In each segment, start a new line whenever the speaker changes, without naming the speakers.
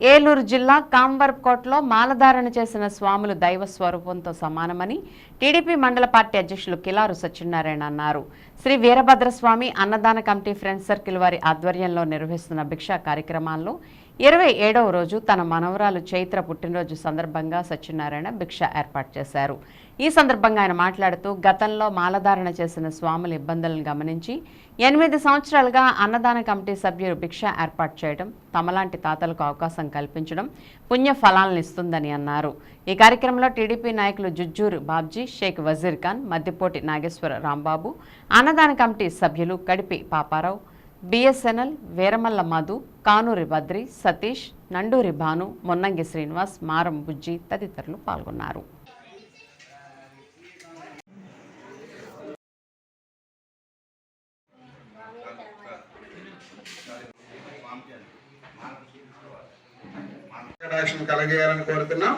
ఏలూరు జిల్లా కాంబర్కోట్లో మాలధారణ చేసిన స్వాములు దైవ స్వరూపంతో సమానమని టీడీపీ మండల పార్టీ అధ్యక్షులు కిలారు సత్యనారాయణ అన్నారు. శ్రీ వీరభద్రస్వామి అన్నదాన కమిటీ ఫ్రెండ్స్ సర్కిల్ వారి ఆధ్వర్యంలో నిర్వహిస్తున్న భిక్షా కార్యక్రమాల్లో ఇరవై ఏడవ రోజు తన మనవరాలు చైత్ర పుట్టినరోజు సందర్భంగా సత్యనారాయణ భిక్ష ఏర్పాటు చేశారు. ఈ సందర్భంగా ఆయన మాట్లాడుతూ గతంలో మాలధారణ చేసిన స్వాముల ఇబ్బందులను గమనించి ఎనిమిది సంవత్సరాలుగా అన్నదాన కమిటీ సభ్యులు భిక్ష ఏర్పాటు చేయడం తమలాంటి తాతలకు అవకాశం కల్పించడం పుణ్య ఫలాలను ఇస్తుందని అన్నారు. ఈ కార్యక్రమంలో టీడీపీ నాయకులు జుజ్జూర్ బాబ్జీ షేక్ వజీర్ ఖాన్ మద్దిపోటి నాగేశ్వర రాంబాబు అన్నదాన కమిటీ సభ్యులు కడిపి పాపారావు బిఎస్ఎన్ఎల్ వీరమల్ల మధు కానూరి బద్రి సతీష్ నండూరి భాను మొన్నంగి శ్రీనివాస్ మారం బుజ్జి తదితరులు పాల్గొన్నారు.
కలగేయాలని కోరుతున్నాం.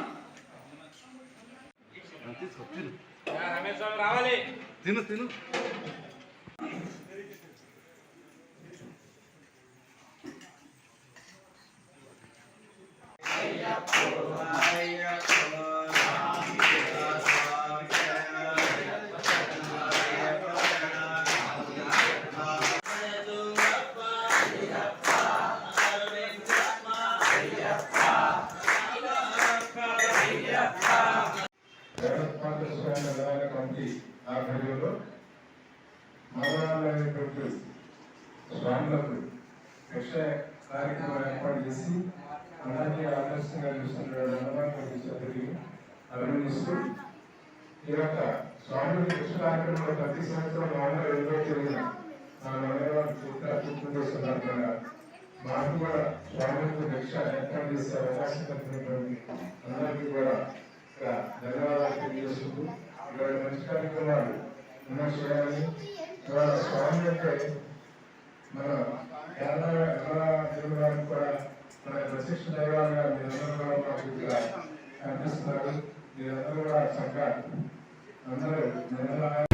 తిను తిను.
కమిటీ ఆధ్వర్యంలో మరణాలైనటువంటి స్వాములకు రక్ష కార్యక్రమం ఏర్పాటు చేసి అందరికీ ఆదర్శంగా చూస్తున్న అన్నదాన కమిటీ అభినందిస్తూ ఈ యొక్క స్వామి రక్ష ప్రతి సంవత్సరం నవంబర్ రెండవ తేదీన నా మనవారు చిత్ర పుట్టినరోజు సందర్భంగా మాకు కూడా స్వామికి రక్ష ఏర్పాటు చేసే అవకాశం కలిగినటువంటి అందరికీ కూడా ధన్యవాదాలు తెలియజేసుకుంటూ ఇలాంటి మంచి కార్యక్రమాలు ఎన్నో చేయాలని స్వామి యొక్క మన కేరళ కేరళ తెలుగు వారికి కూడా మన ప్రత్యక్ష దైవాలుగా మీరందరూ కూడా మాకు ఇక్కడ కనిపిస్తున్నారు మీరందరూ కూడా చక్కగా అందరూ నిర్మలా